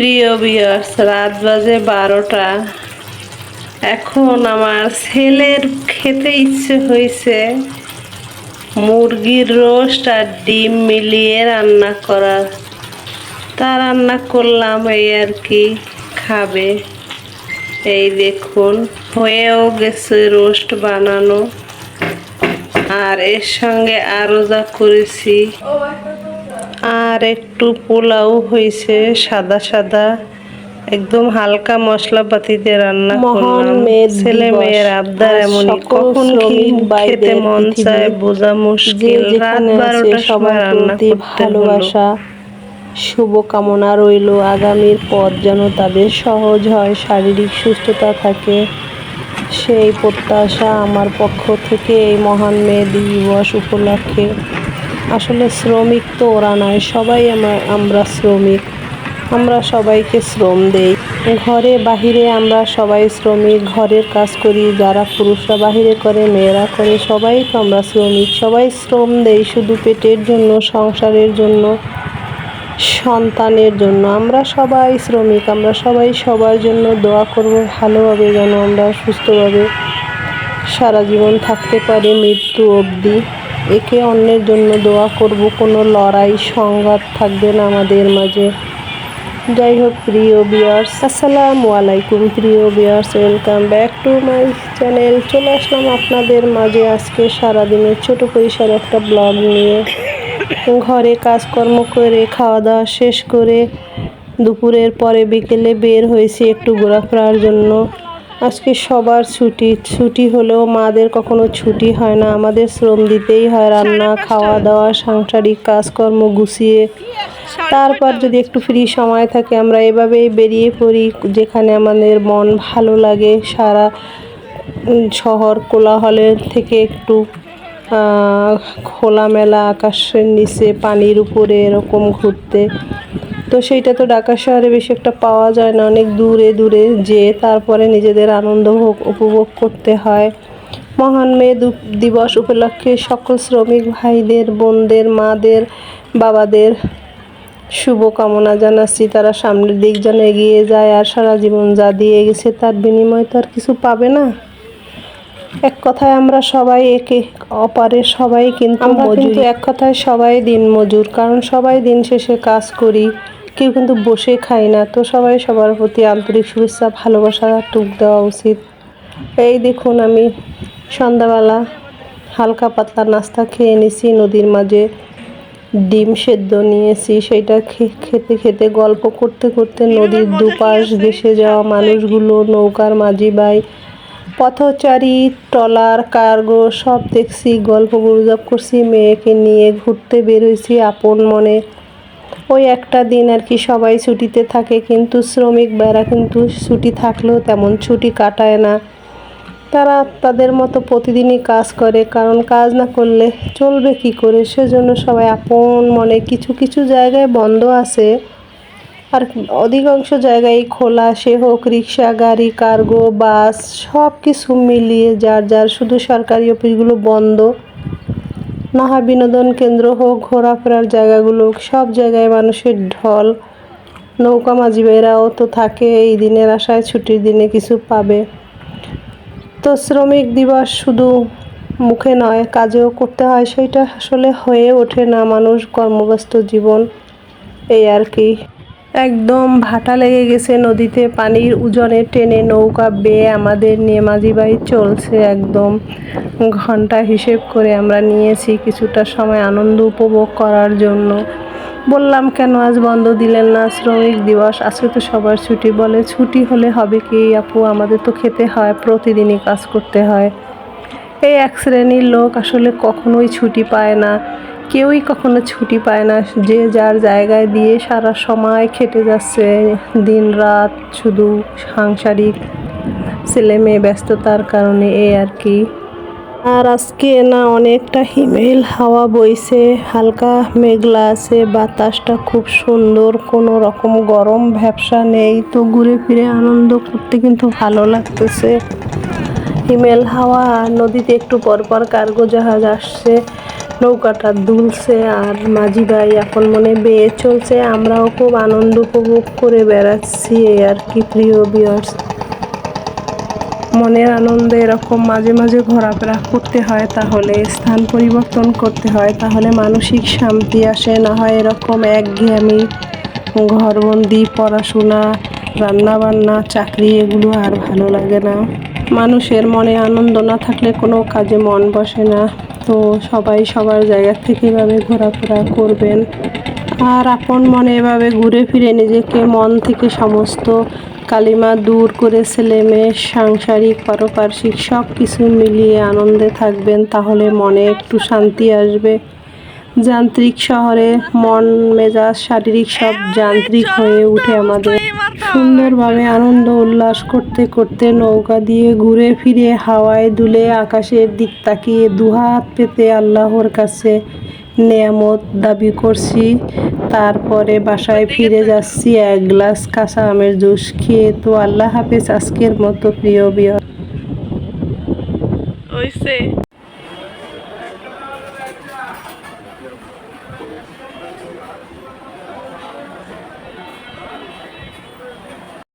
প্রিয় বিয়ার্স রাত বাজে বারোটা। এখন আমার ছেলের খেতে ইচ্ছে হয়েছে মুরগির রোস্ট আর ডিম মিলিয়ে রান্না করার। তা রান্না করলাম, এই আর কি খাবে। এই দেখুন, হয়েও গেছে রোস্ট বানানো। আর এর সঙ্গে আরও যা করেছি। আর একটু পোলাও হয়েছে সাদা সাদা একদম হালকা মশলাপাতি দিয়ে রান্না করলাম। ছেলে মেয়ের আবদার এমনই। কখন কি খেতে মন চায় বোঝা মুশকিল। রাত বারোটার সময় রান্না করতে ভালোবাসা শুভকামনা রইল। আগামীর পথ যেন তাদের সহজ হয় শারীরিক সুস্থতা থাকে। সেই প্রত্যাশা আমার পক্ষ থেকে এই মহান মে দিবস উপলক্ষে। আসলে শ্রমিক তো ওরা নয় সবাই আমরা আমরা শ্রমিক। আমরা সবাইকে শ্রম দেই। ঘরে বাহিরে আমরা সবাই শ্রমিক, ঘরের কাজ করি, যারা পুরুষরা বাহিরে করে, মেয়েরা করে, সবাই তো আমরা শ্রমিক। সবাই শ্রম দেই শুধু পেটের জন্য, সংসারের জন্য, সন্তানের জন্য। আমরা সবাই শ্রমিক, আমরা সবাই সবার জন্য দোয়া করব ভালোভাবে যেন আমরা সুস্থভাবে সারা জীবন থাকতে পারি মৃত্যু অবধি। একে অন্যের জন্য দোয়া করব, কোনো লড়াই, সংঘাত থাকবে না আমাদের মাঝে। যাই হোক প্রিয় বিয়ার্স আসসালামু আলাইকুম। প্রিয় viewers welcome back to my channel চলে আসলাম আপনাদের মাঝে আজকে সারাদিনের ছোট পরিসর একটা ব্লগ নিয়ে। ঘরে কাজকর্ম করে খাওয়া দাওয়া শেষ করে, দুপুরের পরে বিকেলে বের হয়েছি একটু ঘোরাফেরার জন্য। আজকে সবার ছুটি। ছুটি হলেও মাদের কখনো ছুটি হয় না। আমাদের শ্রম দিতেই হয় রান্না খাওয়া দাওয়া সাংসারিক কাজকর্ম গুছিয়ে। তারপর যদি একটু ফ্রি সময় থাকে আমরা এভাবেই বেরিয়ে পড়ি যেখানে আমাদের মন ভালো লাগে। সারা শহর কোলাহলের থেকে একটু খোলামেলা আকাশের নিচে পানির উপরে এরকম ঘুরতে। তো সেইটা তো ঢাকা শহরে বেশি একটা পাওয়া যায় না। অনেক দূরে দূরে যে তারপরে নিজেদের আনন্দ ভোগ- উপভোগ করতে হয়। মহান মে দু- দিবস উপলক্ষে সকল শ্রমিক ভাইদের বোনদের মাদের বাবাদের শুভকামনা জানাচ্ছি। তারা সামনের দিক যেন এগিয়ে যায় আর সারা জীবন যা দিয়ে গেছে তার বিনিময়ে তো আর কিছু পাবে না। এক কথায় আমরা সবাই একে অপারে সবাই কিন্তু আমরা কিন্তু এক কথায় সবাই দিন মজুর কারণ সবাই দিন শেষে কাজ করি। কেউ কিন্তু বসে খাই না। তো সবাই সবার প্রতি আন্তরিক শুভেচ্ছা, ভালোবাসা টুক দেওয়া উচিত। এই দেখুন আমি সন্ধ্যাবেলা হালকা পাতলা নাস্তা খেয়ে নিছি, নদীর মাঝে ডিম সেদ্ধ নিয়েছি। সেটা খেতে খেতে, গল্প করতে করতে নদীর দুপাশ ভেসে যাওয়া মানুষগুলো, নৌকার মাঝি বাই পথচারী, ট্রলার, কার্গো, সব দেখছি, গল্প গুজব করছি, মেয়েকে নিয়ে ঘুরতে বেরোইছি আপন মনে ওই একটা দিন আর কি সবাই ছুটিতে থাকে, কিন্তু শ্রমিক বেড়া কিন্তু ছুটি থাকলেও তেমন ছুটি কাটায় না। তারা তাদের মতো প্রতিদিনই কাজ করে, কারণ কাজ না করলে চলবে কি করে? সেজন্য সবাই আপন মনে কিছু কিছু জায়গায় বন্ধ আছে। আর অধিকাংশ জায়গায় খোলা, সে হোক রিক্সা, গাড়ি, কার্গো, বাস সব কিছু মিলিয়ে যার যার, শুধু সরকারি অফিসগুলো বন্ধ। হয় বিনোদন কেন্দ্র হোক, ঘোরাফেরার জায়গাগুলো সব জায়গায় মানুষের ঢল, নৌকা মাঝি ভাইরাও তো থাকে, এই দিনের আশায় ছুটির দিনে কিছু পাবে। তো শ্রমিক দিবস শুধু মুখে নয়, কাজেও করতে হয় সেটা আসলে হয়ে ওঠে না। মানুষ কর্মব্যস্ত জীবন, এই আর কি। একদম ভাটা লেগে গেছে নদীতে। পানির উজনে টেনে নৌকা বেয়ে আমাদের নিয়ে মাঝিবাই চলছে একদম। ঘণ্টা হিসেব করে আমরা নিয়েছি কিছুটা সময় আনন্দ উপভোগ করার জন্য। বললাম, কেন আজ বন্ধ দিলেন না? শ্রমিক দিবস, আজকে তো সবার ছুটি। বলে, ছুটি হলে হবে কি আপু? আমাদের তো খেতে হয়, প্রতিদিনই কাজ করতে হয়। এই এক শ্রেণির লোক আসলে কখনোই ছুটি পায় না। কেউই কখনো ছুটি পায় না। যে যার জায়গায় দিয়ে সারা সময় খেটে যাচ্ছে, দিন রাত শুধু সাংসারিক ছেলে মেয়ে ব্যস্ততার কারণে এই আর কি। আর আজকে না অনেকটা হিমেল হাওয়া বইছে, হালকা মেঘলা আছে, বাতাসটা খুব সুন্দর, কোনো রকম গরম ভ্যাবসা নেই, তো ঘুরে ফিরে আনন্দ করতে কিন্তু ভালো লাগতেছে। হিমেল হাওয়া, নদীতে একটু পরপর কার্গো জাহাজ আসছে নৌকাটা দুলছে আর মাঝি ভাই এখন মনে বেয়ে চলছে। আমরাও খুব আনন্দ উপভোগ করে বেড়াচ্ছি আর কি প্রিয় বিয়ার্স মনের আনন্দে এরকম মাঝে মাঝে ঘোরাফেরা করতে হয়, তাহলে স্থান পরিবর্তন করতে হয়, তাহলে মানসিক শান্তি আসে। না হয় এরকম একঘেয়েমি, ঘরবন্দি, পড়াশোনা, রান্নাবান্না, চাকরি, এগুলো আর ভালো লাগে না। মানুষের মনে আনন্দ না থাকলে কোনো কাজে মন বসে না। তো সবাই সবার জায়গা থেকে এভাবে ঘোরাফেরা করবেন। আর আপন মনে এভাবে ঘুরে ফিরে নিজেকে মন থেকে সমস্ত কালিমা দূর করে ছেলে মেয়ে, সাংসারিক, পারপার্শ্বিক সব কিছু মিলিয়ে আনন্দে থাকবেন, তাহলে মনে একটু শান্তি আসবে। যান্ত্রিক শহরে মন, মেজাজ, শারীরিক সব যান্ত্রিক হয়ে উঠে আমাদের। সুন্দরভাবে আনন্দ, উল্লাস করতে করতে নৌকা দিয়ে ঘুরে ফিরে হাওয়ায় দুলে আকাশের দিক তাকিয়ে দুহাত পেতে আল্লাহর কাছে নেয়ামত দাবি করছি। তারপরে বাসায় ফিরে যাচ্ছি, এক গ্লাস কাঁচা আমের জুস খেয়ে। তো আল্লাহ হাফেজ, আজকের মতো প্রিয় বিয়